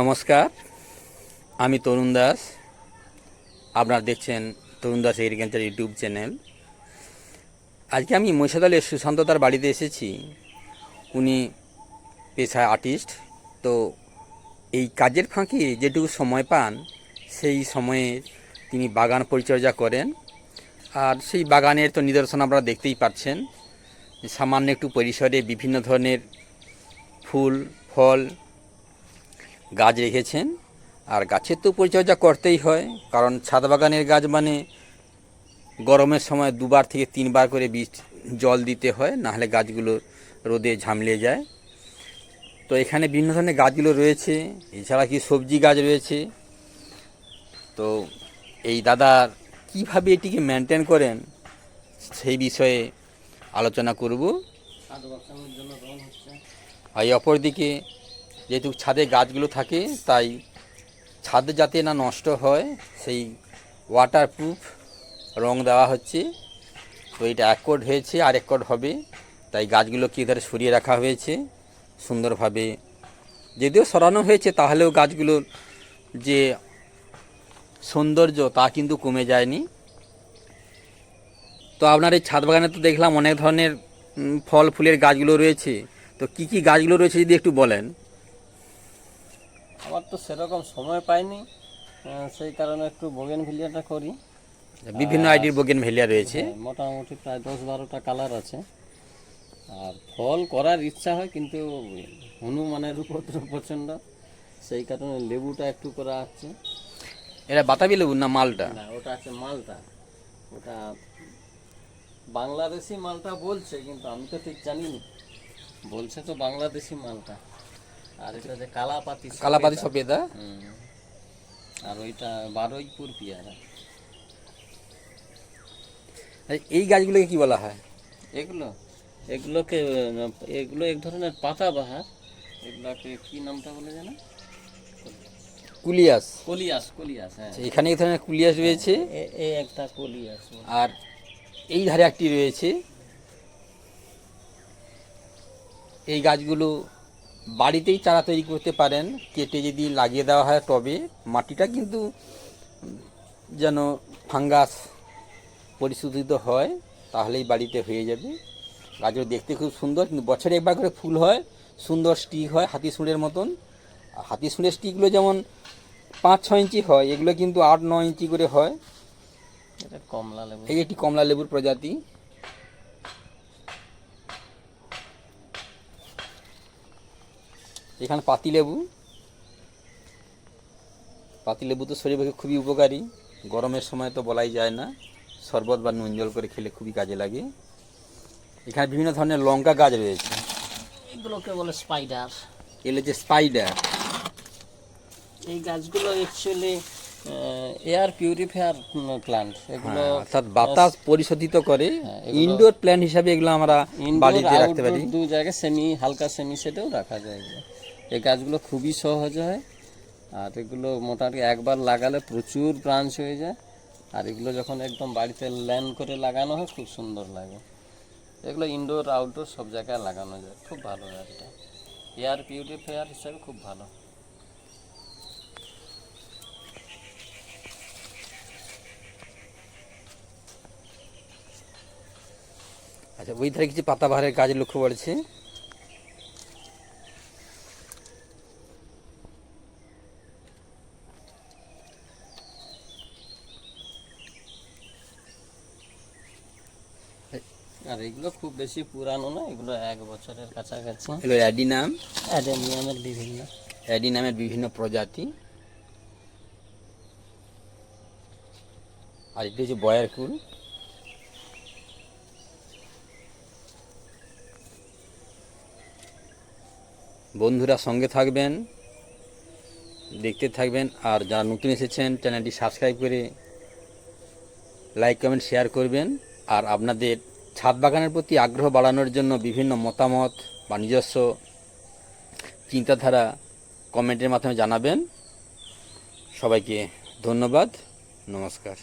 নমস্কার, আমি তরুণ দাস। আপনারা দেখছেন Tarun Das agriculture YouTube channel. আজকে আমি মহিষাদলের সুশান্ত তার বাড়িতে এসেছি। উনি পেশায় আর্টিস্ট। তো এই কাজের ফাঁকে যেটুকু সময় পান, সেই সময়ে তিনি বাগান পরিচর্যা করেন। আর সেই বাগানের তো নিদর্শন আপনারা দেখতেই পাচ্ছেন। সামান্য একটু পরিসরে বিভিন্ন ধরনের ফুল, ফল গাছ রেখেছেন। আর গাছের তো পরিচর্যা করতেই হয় কারণ ছাদ বাগানের গাছ মানে গরমের সময় দুবার থেকে তিনবার করে বীজ জল দিতে হয় নাহলে গাছগুলো রোদে ঝামলে যায়। তো এখানে বিভিন্ন ধরনের গাছগুলো রয়েছে এছাড়া কি সবজি গাছ রয়েছে। তো এই দাদার কীভাবে এটিকে মেনটেন করেন সেই বিষয়ে আলোচনা করব। আর এই অপরদিকে যেহেতু ছাদে গাছগুলো থাকে, তাই ছাদ যাতে না নষ্ট হয়, সেই ওয়াটারপ্রুফ রং দেওয়া হচ্ছে। তো এটা এক কোট হয়েছে আর এক কোট হবে। তাই গাছগুলোকে এধারে সরিয়ে রাখা হয়েছে সুন্দরভাবে। যদিও সরানো হয়েছে, তাহলেও গাছগুলোর যে সৌন্দর্য তা কিন্তু কমে যায়নি। তো আপনার এই ছাদ বাগানে তো দেখলাম অনেক ধরনের ফল ফুলের গাছগুলো রয়েছে। তো কি কি গাছগুলো রয়েছে যদি একটু বলেন? আমার তো সেরকম সময় পাইনি সেই কারণে একটু বোগেন ভিলিয়াটা করি। বিভিন্ন আইডির বোগেন ভেলিয়া রয়েছে। হ্যাঁ, মোটামুটি প্রায় দশ বারোটা কালার আছে। আর ফল করার ইচ্ছা হয় কিন্তু হনুমানের উপদ্রব প্রচণ্ড সেই কারণে লেবুটা একটু করা আছে। এটা বাতাবি লেবু না মালটা? না ওটা আছে মালটা। ওটা বাংলাদেশি মালটা বলছে কিন্তু আমি তো ঠিক জানি না বলছে তো বাংলাদেশি মালটা। আর এটা যে কালাপাতি কালাপাতি সফেদা আর ওইটা বারুইপুর পেয়ারা। এই গাছগুলোকে কি বলা হয়? এগুলো? এগুলোকে এগুলো এক ধরনের পাতা বাহার। এগুলোকে কি নামটা বলে জানো কুলিয়াস। কলিয়াস কলিয়াস হ্যাঁ। আচ্ছা, এখানে এই ধরনের কুলিয়াস রয়েছে। এই একটা কলিয়াস। আর এই ধারে একটি রয়েছে। এই গাছগুলো বাড়িতেই চারা তৈরি করতে পারেন কেটে যদি লাগিয়ে দেওয়া হয় টবে মাটিটা কিন্তু যেন ফাঙ্গাস পরিশোধিত হয় তাহলেই বাড়িতে হয়ে যাবে। গাছগুলো দেখতে খুব সুন্দর কিন্তু বছরে একবার করে ফুল হয় সুন্দর স্টিক হয় হাতি সুঁড়ের মতন। আর হাতি সুঁড়ের স্টিকগুলো যেমন পাঁচ ছ ইঞ্চি হয় এগুলো কিন্তু আট ন ইঞ্চি করে হয়। এটা কমলা লেবু। এই একটি কমলা লেবুর প্রজাতি। এখানে পাতি লেবু। পাতি লেবু তো শরীরের পক্ষে খুবই উপকারী। গরমের সময় তো বলাই যায় না। শরবত বা নুন জল করে খেলে খুবই কাজে লাগে। এখানে বিভিন্ন ধরনের লঙ্কা গাছ রয়েছে। এগুলোকে বলে স্পাইডার এগুলো যে স্পাইডার এই গাছগুলো অ্যাকচুয়ালি এয়ার পিউরিফায়ার প্লান্ট এগুলো অর্থাৎ বাতাস পরিশোধিত করে হ্যাঁ, ইনডোর প্ল্যান্ট হিসাবে এগুলো আমরা বাড়িতে রাখতে পারি। দু জায়গায় সেমি হালকা সেমি সেটেও রাখা যায়। এই গাছগুলো খুবই সহজ হয়। আর এগুলো মোটামুটি একবার লাগালে প্রচুর ব্রাঞ্চ হয়ে যায়। আর এগুলো যখন একদম বাড়িতে ল্যান্ড করে লাগানো হয়, খুব সুন্দর লাগে। এগুলো ইনডোর আউটডোর সব জায়গায় লাগানো যায়। খুব ভালো এটা। এয়ার পিউরিফায়ার হিসাবে খুব ভালো। আচ্ছা ওই ধারে কিছু পাতাবাহারের গাছ লক্ষ্য পড়েছে আর এগুলো খুব বেশি পুরানো না এগুলো এক বছরের কাছাকাছি। এগুলো অ্যাডিনাম? অ্যাডেনিয়ামের বিভিন্ন। অ্যাডিনামের বিভিন্ন প্রজাতি। আর এটা হচ্ছে বয়ার কুল। বন্ধুরা সঙ্গে থাকবেন দেখতে থাকবেন আর যারা নতুন এসেছেন চ্যানেলটি সাবস্ক্রাইব করে লাইক কমেন্ট শেয়ার করবেন। আর আপনাদের ছাদ বাগানের প্রতি আগ্রহ বাড়ানোর জন্য বিভিন্ন মতামত বা নিজস্ব চিন্তাধারা কমেন্টের মাধ্যমে জানাবেন। সবাইকে ধন্যবাদ। নমস্কার।